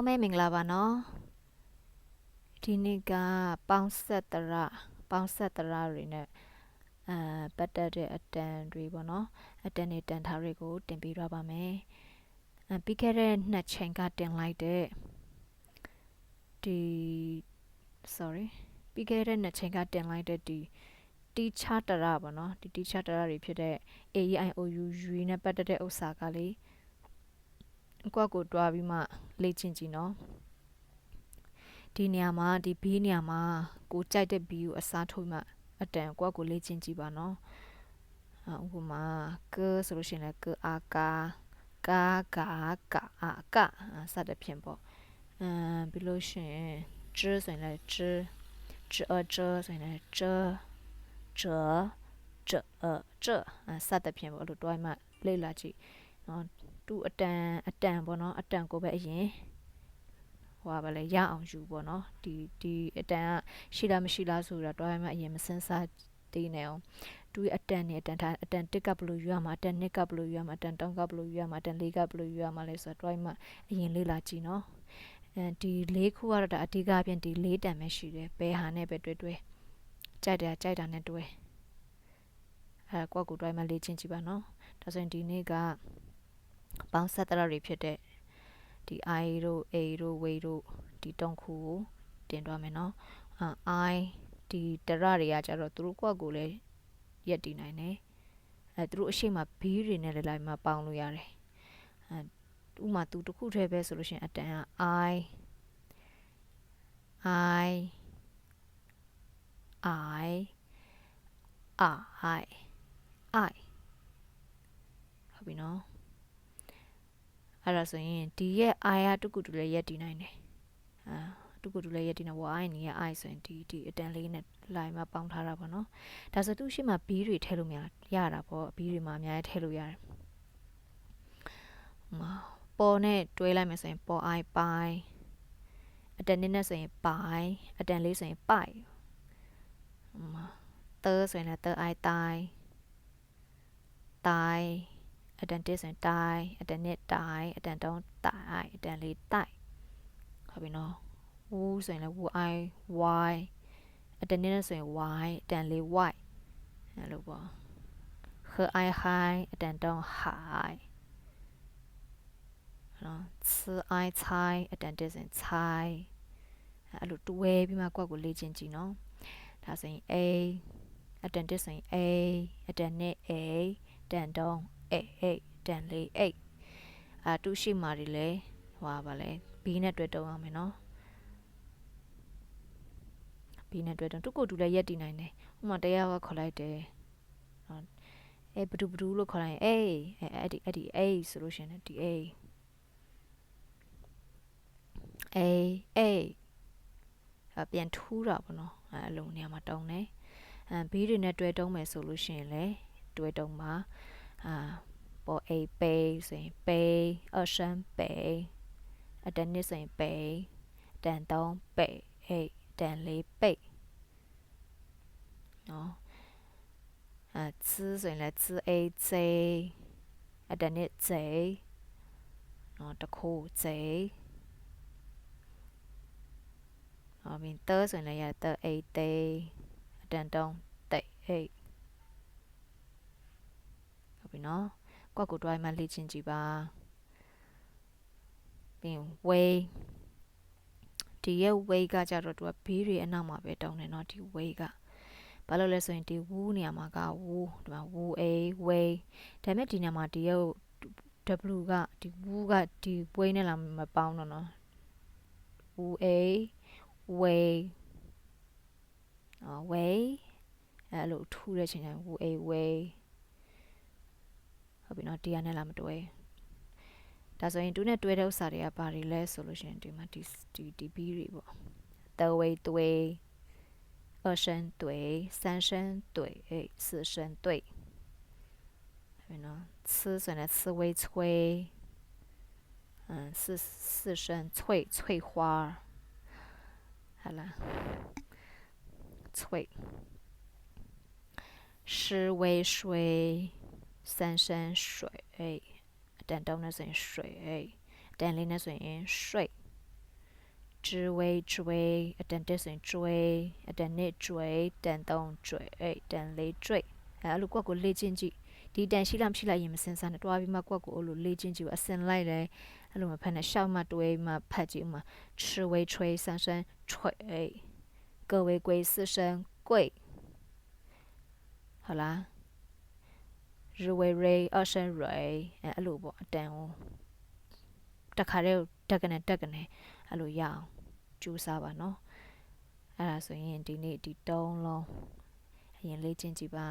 င်းမဲမင်္ဂလာပါနော်ဒီနေ့ကပေါင်းဆက်တရပေါင်းဆက်တရတွေနဲ့အာပတ်သက်တဲ့အတန်တွေပေါ့နော်အတန်တွေတန်ထားတွေကို တင်ပြရပါမယ်အပြီးခဲ့တဲ့နှစ်ချိန်ကတင်လိုက်တဲ့ဒီ sorry ပြီးခဲ့တဲ့နှစ်ချိန်ကတင်လိုက်တဲ့ဒီတီချာတရပေါ့နော်ဒီတီချာတရတွေဖြစ်တဲ့ AEIOU U နဲ့ပတ်သက်တဲ့ဥစ္စာကလေးအ ကွက်ကိုတွားပြီးမှလေ့ကျင့်ကြည့်နော်ဒီနေရာမှာဒီ B နေရာမှာကိုကြိုက်တဲ့ B ကိုအစားထိုးမှအတန်အကွက်ကိုလေ့ကျင့်ကြည့်ပါနော်ဥပမာကဆိုလို့ရှိရင်လည်းကအာကာကာကာကာအာကာစသဖြင့်ပေါ့အမ်ပြီးလို့ရှိရင်ကျဆိုရင်လည်းကျကျအကျဆိုရင်လည်းကျကျကျအကျစသဖြင့်ပေါ့အဲ့လိုတွိုင်းမှလေ့လာကြည့်နော် သူ့အတန်အတန်ပေါ့နော်အတန်ကိုပဲအရင်ဟိုပါလေရအောင်ယူပေါ့နော်ဒီဒီအတန်ကရှိလားမရှိလားဆိုတာတော့မှအရင်မစင်းစားသေးနေအောင်သူအတန်နဲ့အတန်ထားအတန်1ကဘယ်လိုယူရမှာအတန်2ကဘယ်လိုယူရမှာအတန်3ကဘယ်လိုယူရမှာအတန်4ကဘယ်လိုယူရမှာလဲဆိုတော့မှအရင်လေ့လာကြည့်နော်အဲဒီ၄ခုကတော့ဒါအဓိကအပြင်ဒီ၄တန်ပဲရှိတယ်ဘယ်ဟာနဲ့ပဲတွဲတွဲကြိုက်တယ်ကြိုက်တာနဲ့တွဲအဲကွက်ကူတွဲမှလေ့ကျင့်ကြည့်ပါနော်ဒါဆိုရင်ဒီနေ့က ပေါင်းဆက်တရတွေဖြစ်တဲ့ဒီ i တို့ a တို့ w တို့ဒီတုံးခုကိုတင်သွားမယ်နော်အာ i ဒီတရတွေကကြတော့သူတို့ကွက်ကိုလည်းရက်တည်နိုင်တယ်အဲသူတို့အရှိမ b တွေနဲ့လည်းလိုက်မှပေါင်းလို့ရတယ်အဲဥမာသူတစ်ခုတည်းပဲဆိုလို့ရှိရင်အတန်က i i i i i ဟုတ်ပြီနော် အဲ့ဒါဆိုရင်ဒီရဲ့ i ကတခုတူလည်းရက်တည်နိုင်တယ်အာတခုတူလည်းရက်တည်နေ y နေရဲ့ i ဆိုရင်ဒီဒီအတန်လေးနဲ့ line မှာပေါင်းထားတာပေါ့နော်ဒါဆိုသူရှိမှ b တွေထည့်လို့မရရတာပေါ့ b တွေမှာအများကြီးထည့်လို့ရတယ်မပေါ်နဲ့တွဲလိုက်မယ်ဆိုရင်ပေါ် i ပိုင်းအတန်နည်းနဲ့ဆိုရင်ပိုင်းအတန်လေးဆိုရင်ပိုက်မသဆိုရင်လည်းသ i တိုင်းတိုင်း အတန်1ဆိုရင်တိုင်းအတန်2တိုင်းအတန်3တိုင်းအတန်4တိုင်းဟုတ်ပြီနော်ဝူဆိုရင်လည်းဝူ i y အတန်2ဆိုရင် y အတန်4 y အဲ့လိုပေါ့ခ i high အတန်3 high နော်စ i ချိုင်အတန်1ဆိုရင်ချိုင်အဲ့လိုတွဲပြီးမှကွက်ကိုလေ့ကျင့်ကြည့်နော်ဒါဆိုရင် a အတန်1ဆိုရင် a အတန်2 a တန်3အိတ် အိတ်တန်လေးအိတ်အာတူရှိမာတွေလဲဟွာပါလဲဘီနဲ့တွဲတုံးအောင်မယ်နော်ဘီနဲ့တွဲတုံးတူကိုတူလည်းရက်တည်နိုင်တယ်ဥမာတရားကခေါ်လိုက်တယ်နော်အဲဘဒူဘဒူလို့ခေါ်လိုက်ရင်အေးအဲ့ဒီအဲ့ဒီအေးဆိုလို့ရှင်ဒီအေးအေးအေးပြန်ထူးတာပေါ့နော်အဲလိုနေရာမှာတုံးတယ်အဲဘီးတွေနဲ့တွဲတုံးမယ်ဆိုလို့ရှင်လေတွဲတုံးမှာ အာပေါ်အိပေဆိုရင်ပေအရှန်ပေအတန်နှစ်ဆိုရင်ပေတန်သုံးပေအိတန်လေးပေနော်အာဇီဆိုရင်လည်းဇီအေဇေအတန်နှစ်ဇေနော်တခိုးဇေအော်မင်းတဆိုရင်လည်းရတအေတေအတန်တုံးတေအိ ပြီနော်ကွက်ကိုတွိုင်းမှလေ့ကျင့်ကြည့်ပါပြီး way ဒီရဲ့ way ကကြတော့သူကဘေးတွေအနောက်မှာပဲတောင်းတယ်နော်ဒီ way ကဘာလို့လဲဆိုရင်ဒီ wu နေရာမှာက wu ဒီမှာ wu a way ဒါပေမဲ့ဒီနေရာမှာဒီရဲ့ w ကဒီ wu ကဒီ way နဲ့လာမပေါင်းတော့နော် wu a way အော် way အဲ့လိုထူတဲ့ချိန်တိုင်း wu a way ဟုတ်ပြီနော်တရားနဲ့လာမတွဲဒါဆိုရင်တူနဲ့တွဲတဲ့ဥစ္စာတွေကဘာတွေလဲဆိုလို့ရှိရင်ဒီမှာဒီဒီဒီ B တွေပေါ့德维对二声对三声对四声对ဟုတ်နော်吃ဆိုရင်吃微脆嗯四四声脆脆花好了脆湿微水 三声水等တုံးနဲ့ဆိုရင်水တန်လေးနဲ့ဆိုရင်水 ကျွေးကျွေးအတန်တက်ဆိုရင်ကျွေးအတန်နှစ်ကျွေးတန်သုံးကျွေးတန်လေးကျွေးအဲအဲ့လိုကွက်ကိုလေ့ကျင့်ကြည့်ဒီတန်ရှိလားမရှိလားရင်မစင်စားနဲ့တွားပြီးမှကွက်ကိုအဲ့လိုလေ့ကျင့်ကြည့်အစင်လိုက်တယ်အဲ့လိုမဖက်နဲ့ရှောက်မှတွေးမှဖတ်ကြည့်ဥမှာကျွေးကျွေးဆန်းဆန်းကျွေး各位贵司生贵好啦 ရဝေရေအရှန်ရေအဲအဲ့လိုပေါ့အတန်ကိုတခါတည်းတက်ကနေတက်ကနေအဲ့လိုရအောင်ကြိုးစားပါနော်အဲ့ဒါဆိုရင်ဒီနေ့ဒီတုံးလုံးအရင်လေ့ကျင့်ကြည့်ပါ